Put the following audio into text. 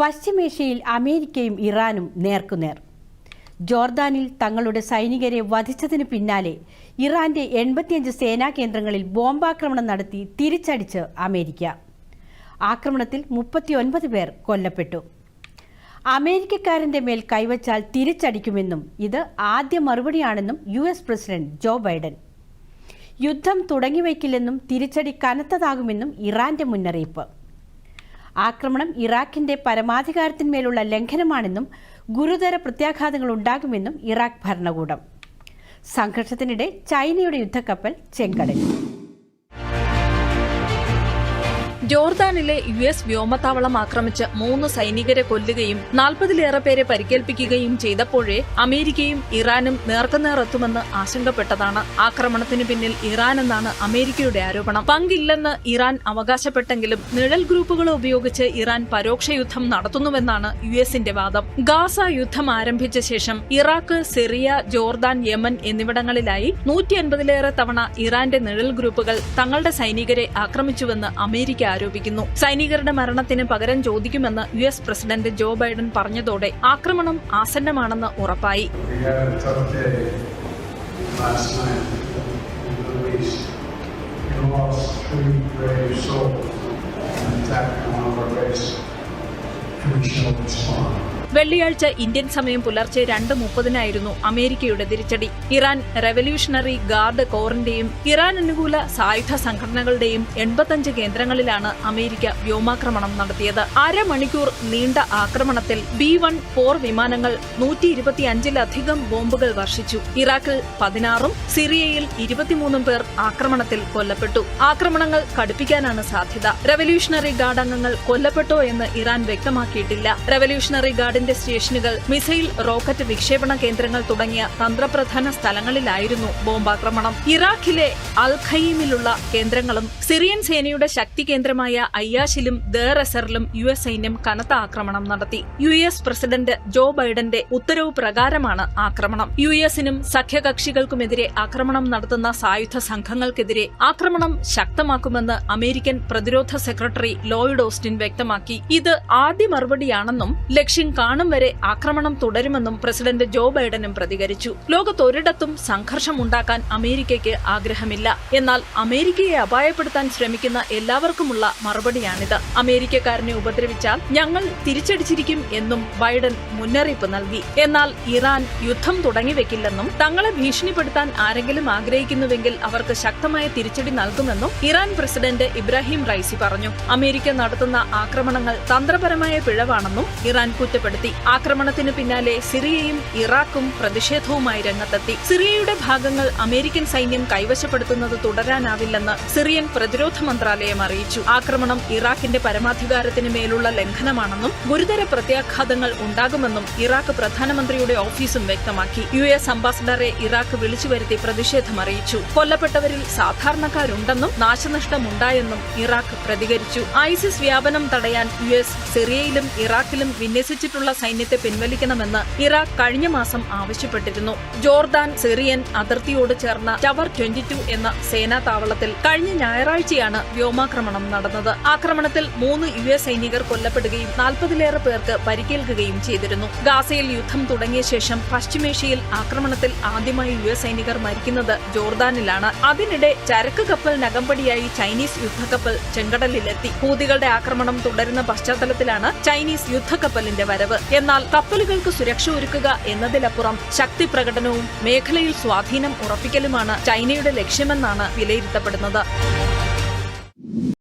പശ്ചിമേഷ്യയിൽ അമേരിക്കയും ഇറാനും നേർക്കുനേർ. ജോർദാനിൽ തങ്ങളുടെ സൈനികരെ വധിച്ചതിന് പിന്നാലെ ഇറാന്റെ എൺപത്തിയഞ്ച് സേനാ കേന്ദ്രങ്ങളിൽ ബോംബാക്രമണം നടത്തി തിരിച്ചടിച്ച് അമേരിക്ക. ആക്രമണത്തിൽ മുപ്പത്തിയൊൻപത് പേർ കൊല്ലപ്പെട്ടു. അമേരിക്കക്കാരന്റെ മേൽ കൈവച്ചാൽ തിരിച്ചടിക്കുമെന്നും ഇത് ആദ്യ മറുപടിയാണെന്നും U S president Joe Biden. യുദ്ധം തുടങ്ങിവയ്ക്കില്ലെന്നും തിരിച്ചടി കനത്തതാകുമെന്നും ഇറാന്റെ മുന്നറിയിപ്പ്. ആക്രമണം ഇറാഖിന്റെ പരമാധികാരത്തിന്മേലുള്ള ലംഘനമാണെന്നും ഗുരുതര പ്രത്യാഘാതങ്ങൾ ഉണ്ടാകുമെന്നും ഇറാഖ് ഭരണകൂടം. സംഘർഷത്തിനിടെ ചൈനയുടെ യുദ്ധക്കപ്പൽ ചെങ്കടലിൽ. ജോർദാനിലെ യു എസ് വ്യോമത്താവളം ആക്രമിച്ച് മൂന്ന് സൈനികരെ കൊല്ലുകയും നാൽപ്പതിലേറെ പേരെ പരിക്കേൽപ്പിക്കുകയും ചെയ്തപ്പോഴേ അമേരിക്കയും ഇറാനും നേർക്കുനേർ എത്തുമെന്ന് ആശങ്കപ്പെട്ടതാണ്. ആക്രമണത്തിന് പിന്നിൽ ഇറാൻ എന്നാണ് അമേരിക്കയുടെ ആരോപണം. പങ്കില്ലെന്ന് ഇറാൻ അവകാശപ്പെട്ടെങ്കിലും നിഴൽ ഗ്രൂപ്പുകളെ ഉപയോഗിച്ച് ഇറാൻ പരോക്ഷ യുദ്ധം നടത്തുന്നുവെന്നാണ് യു എസിന്റെ വാദം. ഗാസ യുദ്ധം ആരംഭിച്ച ശേഷം ഇറാഖ് സിറിയ ജോർദാൻ യമൻ എന്നിവിടങ്ങളിലായി നൂറ്റി അൻപതിലേറെ തവണ ഇറാന്റെ നിഴൽ ഗ്രൂപ്പുകൾ തങ്ങളുടെ സൈനികരെ ആക്രമിച്ചുവെന്ന് അമേരിക്ക ആരോപിക്കുന്നു സൈനികരുടെ മരണത്തിന് പകരം ചോദിക്കുമെന്ന് U S president Joe Biden പറഞ്ഞതോടെ ആക്രമണം ആസന്നമാണെന്ന് ഉറപ്പായി We shall. വെള്ളിയാഴ്ച ഇന്ത്യൻ സമയം പുലർച്ചെ രണ്ട് മുപ്പതിനായിരുന്നു അമേരിക്കയുടെ തിരിച്ചടി. ഇറാൻ റെവല്യൂഷണറി ഗാർഡ് കോറിന്റെയും ഇറാൻ അനുകൂല സായുധ സംഘടനകളുടെയും എൺപത്തഞ്ച് കേന്ദ്രങ്ങളിലാണ് അമേരിക്ക വ്യോമാക്രമണം നടത്തിയത്. അരമണിക്കൂർ നീണ്ട ആക്രമണത്തിൽ ബി വൺ പോർ വിമാനങ്ങൾ നൂറ്റി ഇരുപത്തിയഞ്ചിലധികം ബോംബുകൾ വർഷിച്ചു. ഇറാഖിൽ പതിനാറും സിറിയയിൽ ഇരുപത്തിമൂന്നും പേർ ആക്രമണത്തിൽ കൊല്ലപ്പെട്ടു. ആക്രമണങ്ങൾ കടുപ്പിക്കാനാണ് സാധ്യത. റെവല്യൂഷണറി ഗാർഡ് അംഗങ്ങൾ കൊല്ലപ്പെട്ടോ എന്ന് ഇറാൻ വ്യക്തമാക്കിയിട്ടില്ല. റെവല്യൂഷണറി ഗാർഡിന്റെ സ്റ്റേഷനുകൾ മിസൈൽ റോക്കറ്റ് വിക്ഷേപണ കേന്ദ്രങ്ങൾ തുടങ്ങിയ തന്ത്രപ്രധാന സ്ഥലങ്ങളിലായിരുന്നു ബോംബാക്രമണം. ഇറാഖിലെ അൽ ഖയീമിലുള്ള കേന്ദ്രങ്ങളും സിറിയൻ സേനയുടെ ശക്തി കേന്ദ്രമായ അയ്യാഷിലും ദർ അസറിലും യു എസ് സൈന്യം കനത്ത ആക്രമണം നടത്തി. യു എസ് പ്രസിഡന്റ് ജോ ബൈഡന്റെ ഉത്തരവ് പ്രകാരമാണ് ആക്രമണം. യു എസിനും സഖ്യകക്ഷികൾക്കുമെതിരെ ആക്രമണം നടത്തുന്ന സായുധ സംഘങ്ങൾക്കെതിരെ ആക്രമണം ശക്തമാക്കുമെന്ന് അമേരിക്കൻ പ്രതിരോധ സെക്രട്ടറി ലോയിഡ് ഓസ്റ്റിൻ വ്യക്തമാക്കി. ഇത് ആദ്യ മറുപടിയാണെന്നും ലക്ഷ്യം കാണും വരെ ആക്രമണം തുടരുമെന്നും പ്രസിഡന്റ് ജോ ബൈഡനും പ്രതികരിച്ചു. ലോകത്തൊരിടത്തും സംഘർഷമുണ്ടാക്കാൻ അമേരിക്കയ്ക്ക് ആഗ്രഹമില്ല. എന്നാൽ അമേരിക്കയെ അപായപ്പെടുത്താൻ ശ്രമിക്കുന്ന എല്ലാവർക്കുമുള്ള മറുപടിയാണിത്. അമേരിക്കക്കാരനെ ഉപദ്രവിച്ചാൽ ഞങ്ങൾ തിരിച്ചടിച്ചിരിക്കും എന്നും ബൈഡൻ മുന്നറിയിപ്പ് നൽകി. എന്നാൽ ഇറാൻ യുദ്ധം തുടങ്ങിവെക്കില്ലെന്നും തങ്ങളെ ഭീഷണിപ്പെടുത്താൻ ആരെങ്കിലും ആഗ്രഹിക്കുന്നുവെങ്കിൽ അവർക്ക് ശക്തമായ തിരിച്ചടി നൽകുമെന്നും ഇറാൻ പ്രസിഡന്റ് ഇബ്രാഹിം റൈസി പറഞ്ഞു. അമേരിക്ക നടത്തുന്ന ആക്രമണങ്ങൾ തന്ത്രപരമായ പിഴവാണെന്നും ഇറാൻ കുറ്റപ്പെടുത്തി. ആക്രമണത്തിന് പിന്നാലെ സിറിയയും ഇറാഖും പ്രതിഷേധവുമായി രംഗത്തെത്തി. സിറിയയുടെ ഭാഗങ്ങൾ അമേരിക്കൻ സൈന്യം കൈവശപ്പെടുത്തുന്നത് തുടരാനാവില്ലെന്ന് സിറിയൻ പ്രതിരോധ മന്ത്രാലയം അറിയിച്ചു. ആക്രമണം ഇറാഖിന്റെ പരമാധികാരത്തിന് മേലുള്ള ലംഘനമാണെന്നും ഗുരുതര പ്രത്യാഘാതങ്ങൾ ഉണ്ടാകുമെന്നും ഇറാഖ് പ്രധാനമന്ത്രിയുടെ ഓഫീസും വ്യക്തമാക്കി. യു എസ് അംബാസഡറെ ഇറാഖ് വിളിച്ചുവരുത്തി പ്രതിഷേധം അറിയിച്ചു. കൊല്ലപ്പെട്ടവരിൽ സാധാരണക്കാരുണ്ടെന്നും നാശനഷ്ടമുണ്ടായെന്നും ഇറാഖ് പ്രതികരിച്ചു. ഐസിസ് വ്യാപനം തടയാൻ യു എസ് സിറിയയിലും ഇറാഖിലും വിന്യസിച്ചിട്ടുള്ള സൈന്യത്തെ പിൻവലിക്കണമെന്ന് ഇറാഖ് കഴിഞ്ഞ മാസം ആവശ്യപ്പെട്ടിരുന്നു. ജോർദാൻ സിറിയൻ അതിർത്തിയോട് ചേർന്ന ടവർ ട്വന്റി ടു എന്ന സേനാ താവളത്തിൽ കഴിഞ്ഞ ഞായറാഴ്ചയാണ് വ്യോമാക്രമണം നടന്നത്. ആക്രമണത്തിൽ മൂന്ന് യു എസ് സൈനികർ കൊല്ലപ്പെടുകയും നാൽപ്പതിലേറെ പേർക്ക് പരിക്കേൽക്കുകയും ചെയ്തിരുന്നു. ഗാസയിൽ യുദ്ധം തുടങ്ങിയ ശേഷം പശ്ചിമേഷ്യയിൽ ആക്രമണത്തിൽ ആദ്യമായി യു എസ് സൈനികർ മരിക്കുന്നത് ജോർദാനിലാണ്. അതിനിടെ ചരക്ക് കപ്പൽ കപ്പലിനകമ്പടിയായി ചൈനീസ് യുദ്ധക്കപ്പൽ ചെങ്കടലിലെത്തി. ഹൂതികളുടെ ആക്രമണം തുടരുന്ന പശ്ചാത്തലത്തിലാണ് ചൈനീസ് യുദ്ധക്കപ്പലിന്റെ വരവ് എന്നാൽ കപ്പലുകൾക്ക് സുരക്ഷ ഒരുക്കുക എന്നതിലപ്പുറം ശക്തി പ്രകടനവും മേഖലയിൽ സ്വാധീനം ഉറപ്പിക്കലുമാണ് ചൈനയുടെ ലക്ഷ്യമെന്നാണ് വിലയിരുത്തപ്പെടുന്നത്.